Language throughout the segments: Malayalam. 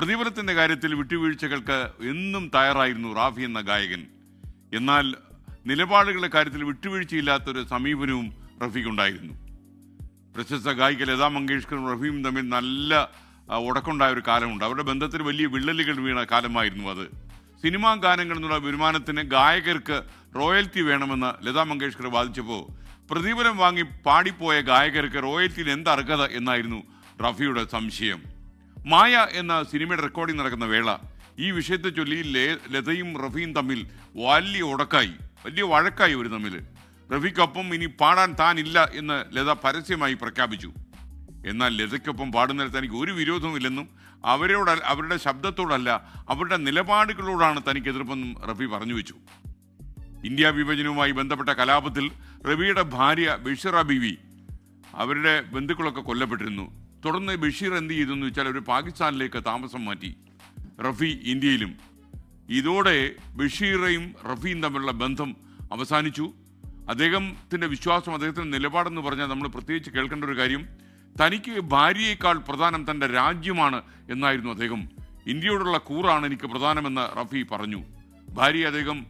പ്രതിഫലത്തിന്റെ കാര്യത്തിൽ വിട്ടുവീഴ്ചകൾക്ക് എന്നും തയ്യാറായിരുന്നു റാഫി എന്ന ഗായകൻ. എന്നാൽ നിലപാടുകളുടെ കാര്യത്തിൽ വിട്ടുവീഴ്ചയില്ലാത്തൊരു സമീപനവും റഫീഖുണ്ടായിരുന്നു. പ്രശസ്ത ഗായിക ലതാ മങ്കേഷ്കറും റഫീം തമ്മിൽ നല്ല ഉടക്കുണ്ടായ ഒരു കാലമുണ്ട്. അവരുടെ ബന്ധത്തിൽ വലിയ വിള്ളലുകൾ വീണ കാലമായിരുന്നു അത്. സിനിമാ ഗാനങ്ങൾ എന്നുള്ള വരുമാനത്തിന് ഗായകർക്ക് റോയൽറ്റി വേണമെന്ന് ലതാ മങ്കേഷ്കർ വാദിച്ചപ്പോൾ പ്രതിഫലം വാങ്ങി പാടിപ്പോയ ഗായകർക്ക് റോയൽറ്റിയിൽ എന്ത് അർഹത എന്നായിരുന്നു റഫിയുടെ സംശയം. മായ എന്ന സിനിമയുടെ റെക്കോർഡിംഗ് നടക്കുന്ന വേള ഈ വിഷയത്തെ ചൊല്ലി ലതയും റഫിയും തമ്മിൽ വലിയ ഉടക്കായി വലിയ വഴക്കായി ഒരു തമ്മിൽ റഫിക്കൊപ്പം ഇനി പാടാൻ താനില്ല എന്ന് ലത പരസ്യമായി പ്രഖ്യാപിച്ചു. എന്നാൽ ലതയ്ക്കൊപ്പം പാടുന്നതിൽ തനിക്ക് ഒരു വിരോധവുമില്ലെന്നും അവരോട് അവരുടെ ശബ്ദത്തോടല്ല അവരുടെ നിലപാടുകളോടാണ് തനിക്ക് എതിർപ്പെന്നും റഫി പറഞ്ഞു വെച്ചു. ഇന്ത്യ വിഭജനവുമായി ബന്ധപ്പെട്ട കലാപത്തിൽ റബിയുടെ ഭാര്യ ബഷീറ ബീവി അവരുടെ ബന്ധുക്കളൊക്കെ കൊല്ലപ്പെട്ടിരുന്നു. തുടർന്ന് ബഷീർ എന്ത് ചെയ്തു എന്ന് വെച്ചാൽ ഒരു പാകിസ്ഥാനിലേക്ക് താമസം മാറ്റി. റഫി ഇന്ത്യയിലും. ഇതോടെ ബഷീറയും റഫിയും തമ്മിലുള്ള ബന്ധം അവസാനിച്ചു. അദ്ദേഹത്തിന്റെ വിശ്വാസം അദ്ദേഹത്തിന്റെ നിലപാടെന്ന് പറഞ്ഞാൽ നമ്മൾ പ്രത്യേകിച്ച് കേൾക്കേണ്ട ഒരു കാര്യം തനിക്ക് ഭാര്യയേക്കാൾ പ്രധാനം തന്റെ രാജ്യമാണ് എന്നായിരുന്നു അദ്ദേഹം. ഇന്ത്യയോടുള്ള കൂറാണ് എനിക്ക് പ്രധാനമെന്ന് റഫി പറഞ്ഞു. ഭാര്യ അദ്ദേഹം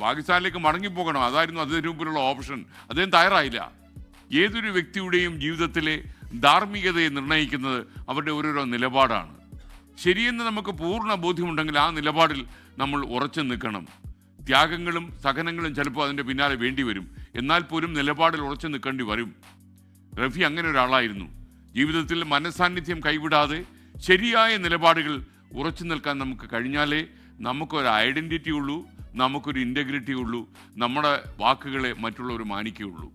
പാകിസ്ഥാനിലേക്ക് മടങ്ങിപ്പോകണം. അതായിരുന്നു അതിന്റെ മുമ്പിലുള്ള ഓപ്ഷൻ. അദ്ദേഹം തയ്യാറായില്ല. ഏതൊരു വ്യക്തിയുടെയും ജീവിതത്തിലെ ധാർമ്മികതയെ നിർണയിക്കുന്നത് അവരുടെ ഓരോരോ നിലപാടാണ്. ശരിയെന്ന് നമുക്ക് പൂർണ ബോധ്യമുണ്ടെങ്കിൽ ആ നിലപാടിൽ നമ്മൾ ഉറച്ചു നിൽക്കണം. ത്യാഗങ്ങളും സഹനങ്ങളും ചിലപ്പോൾ അതിന്റെ പിന്നാലെ വേണ്ടി വരും. എന്നാൽ പോലും നിലപാടിൽ ഉറച്ചു നിൽക്കേണ്ടി വരും. റഫി അങ്ങനെ ഒരാളായിരുന്നു. ജീവിതത്തിൽ മനസാന്നിധ്യം കൈവിടാതെ ശരിയായ നിലപാടുകൾ ഉറച്ചു നിൽക്കാൻ നമുക്ക് കഴിഞ്ഞാലേ നമുക്കൊരു ഐഡന്റിറ്റി ഉള്ളൂ നമുക്കൊരു ഇന്റഗ്രിറ്റി ഉള്ളൂ നമ്മുടെ വാക്കുകളെ മറ്റുള്ളവർ മാനിക്കുകയുള്ളൂ.